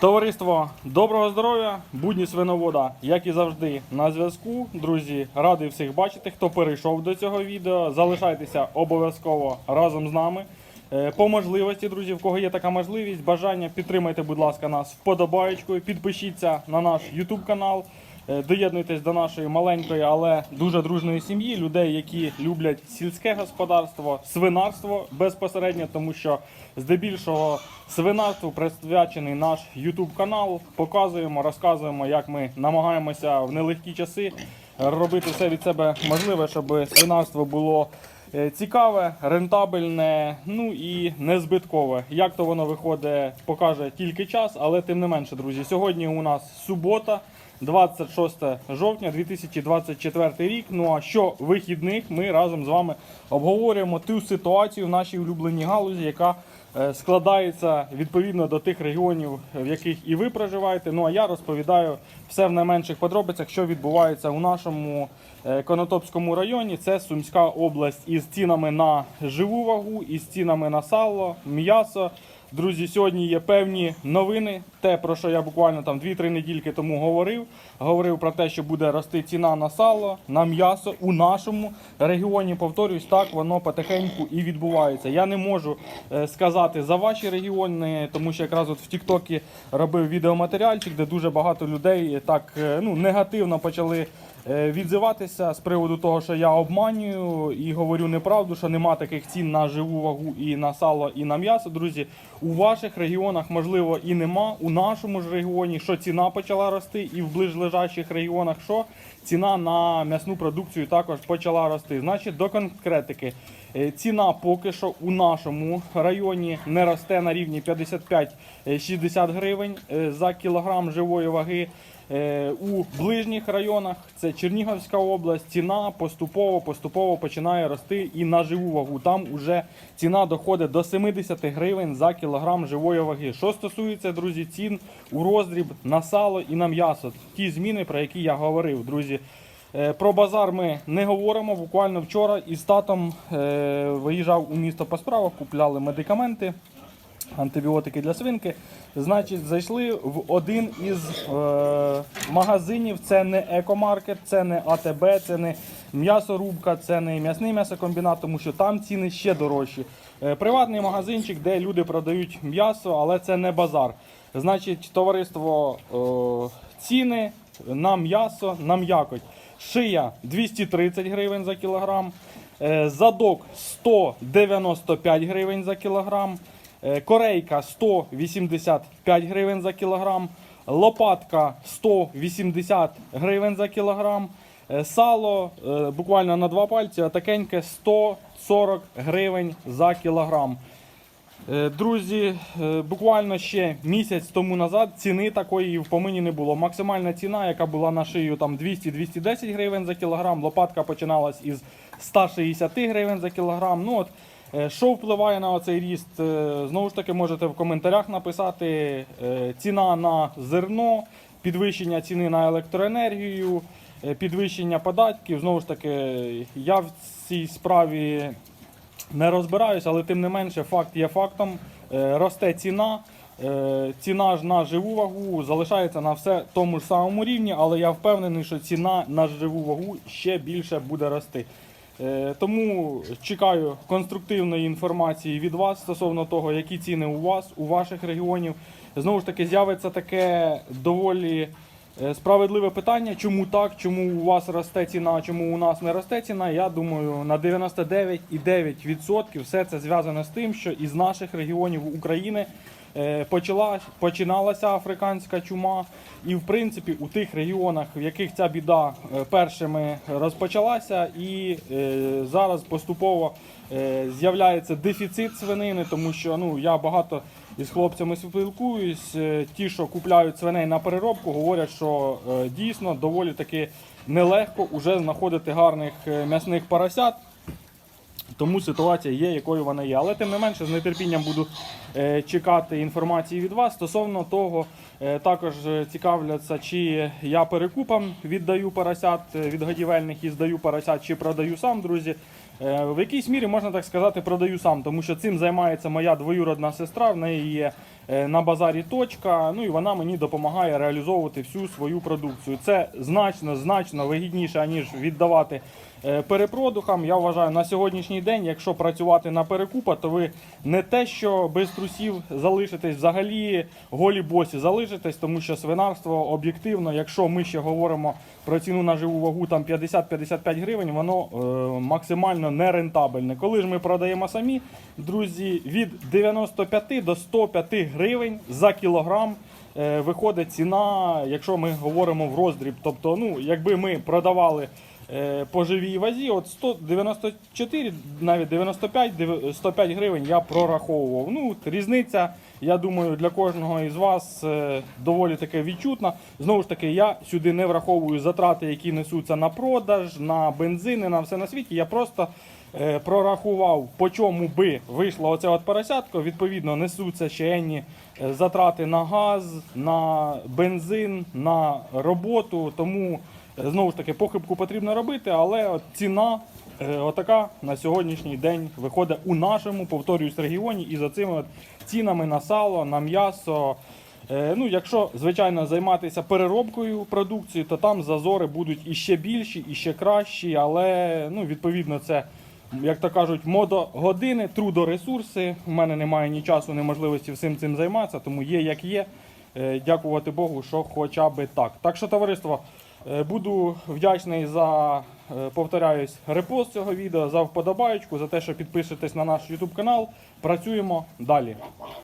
Товариство, доброго здоров'я, будні свиновода, як і завжди, на зв'язку. Друзі, радий всіх бачити, хто перейшов до цього відео. Залишайтеся обов'язково разом з нами. Е, По можливості, друзі, в кого є така можливість, бажання, підтримайте, будь ласка, нас вподобаєчкою, підпишіться на наш YouTube канал. Е, Доєднуйтесь до нашої маленької, але дуже дружної сім'ї, людей, які люблять сільське господарство, свинарство безпосередньо, тому що здебільшого свинарству присвячений наш YouTube канал. Показуємо, розказуємо, як ми намагаємося в нелегкі часи робити все від себе можливе, щоб свинарство було е, цікаве, рентабельне, ну і незбиткове. Як то воно виходить, покаже тільки час, але тим не менше, друзі. Сьогодні у нас субота. 26 жовтня 2024 рік. Ну а що вихідних ми разом з вами обговорюємо ту ситуацію в нашій улюбленій галузі, яка е, складається відповідно до тих регіонів, в яких і ви проживаєте. Ну а я розповідаю все в найменших подробицях, що відбувається у нашому е, Конотопському районі. Це Сумська область із цінами на живу вагу, із цінами на сало, м'ясо. Друзі, сьогодні є певні новини. Те, про що я буквально там 2-3 недільки тому говорив. Говорив про те, що буде рости ціна на сало, на м'ясо у нашому регіоні. Повторюсь, так воно потихеньку і відбувається. Я не можу е, сказати за ваші регіони, тому що якраз от в Тіктокі робив відеоматеріальчик, де дуже багато людей так е, ну, негативно почали е, відзиватися з приводу того, що я обманюю і говорю неправду, що нема таких цін на живу вагу і на сало, і на м'ясо. Друзі, у ваших регіонах можливо і нема. У нашому ж регіоні, що ціна почала рости, і в ближлежащих регіонах, що ціна на м'ясну продукцію також почала рости. Значить, до конкретики. Е, Ціна поки що у нашому районі не росте на рівні 55-60 гривень е, за кілограм живої ваги. Е, У ближніх районах це Чернігівська область. Ціна поступово поступово починає рости і на живу вагу. Там уже ціна доходить до 70 гривень за кілограм живої ваги. Що стосується друзі, цін у роздріб на сало і на м'ясо, ті зміни, про які я говорив, друзі. Е, Про базар ми не говоримо. Буквально вчора із татом е, виїжджав у місто по справах, купляли медикаменти антибіотики для свинки. Значить, зайшли в один із е, магазинів. Це не екомаркет, це не АТБ, це не м'ясорубка, це не м'ясний м'ясокомбінат, тому що там ціни ще дорожчі. Е, приватний магазинчик, де люди продають м'ясо, але це не базар. Значить, товариство е, ціни на м'ясо, на м'якоть. Шия 230 гривень за кілограм. Е, Задок 195 гривень за кілограм. Е, Корейка 185 гривень за кілограм. Лопатка 180 гривень за кілограм. Е, Сало е, буквально на два пальці, а такеньке 140 гривень за кілограм. Друзі, буквально ще місяць тому назад ціни такої в помині не було. Максимальна ціна, яка була на шию там 200-210 гривень за кілограм, лопатка починалась із 160 гривень за кілограм. Ну от, що впливає на цей ріст? Е, Знову ж таки, можете в коментарях написати е, ціна на зерно, підвищення ціни на електроенергію, е, підвищення податків. Знову ж таки, я в цій справі не розбираюсь, але тим не менше факт є фактом. Е, Росте ціна. Е, Ціна ж на живу вагу залишається на все тому ж самому рівні, але я впевнений, що ціна на живу вагу ще більше буде рости. Е, Тому чекаю конструктивної інформації від вас стосовно того, які ціни у вас, у ваших регіонів. Знову ж таки, з'явиться таке доволі Справедливе питання, чому так, чому у вас росте ціна, чому у нас не росте ціна. Я думаю, на 99,9% все це зв'язано з тим, що із наших регіонів України е, почала, починалася африканська чума. І в принципі у тих регіонах, в яких ця біда е, першими розпочалася, і е, зараз поступово е, з'являється дефіцит свинини, тому що ну я багато із хлопцями спілкуюсь. е, Ті, що купляють свиней на переробку, говорять, що е, дійсно доволі таки нелегко вже знаходити гарних е, м'ясних поросят. Тому ситуація є, якою вона є. Але тим не менше, з нетерпінням буду чекати інформації від вас. Стосовно того, е, також е, цікавляться, чи я перекупам віддаю поросят е, від годівельних і здаю поросят, чи продаю сам, друзі. Е, В якійсь мірі можна так сказати, продаю сам, тому що цим займається моя двоюродна сестра. В неї є е, на базарі точка. Ну і вона мені допомагає реалізовувати всю свою продукцію. Це значно, значно вигідніше, аніж віддавати е, перепродухам. Я вважаю, на сьогоднішній день, якщо працювати на перекупа, то ви не те, що без трусів залишитесь, взагалі голі босі залишитесь, тому що свинарство об'єктивно, якщо ми ще говоримо про ціну на живу вагу там 50-55 гривень, воно е, максимально нерентабельне. Коли ж ми продаємо самі, друзі, від 95 до 105 гривень за кілограм. е, Виходить ціна, якщо ми говоримо в роздріб. Тобто, ну, якби ми продавали по живій вазі, от 194, навіть 95 105 гривень я прораховував. Ну, різниця, я думаю, для кожного із вас е, доволі таки відчутна. Знову ж таки, я сюди не враховую затрати, які несуться на продаж, на бензини, на все на світі. Я просто е, прорахував, по чому би вийшло оце от поросятко. Відповідно, несуться ще енні е, затрати на газ, на бензин, на роботу. Тому е, знову ж таки похибку потрібно робити, але ціна е, отака на сьогоднішній день виходить у нашому, повторюсь, регіоні і за цими от цінами на сало, на м'ясо. Е, Ну, якщо, звичайно, займатися переробкою продукції, то там зазори будуть іще більші, іще кращі, але ну, відповідно це, як то кажуть, модогодини, трудоресурси. У мене немає ні часу, ні можливості всім цим займатися, тому є як є. Е, Дякувати Богу, що хоча би так. Так що, товариство, буду вдячний за, е, повторяюсь, репост цього відео, за вподобайку, за те, що підпишетесь на наш YouTube канал. Працюємо далі.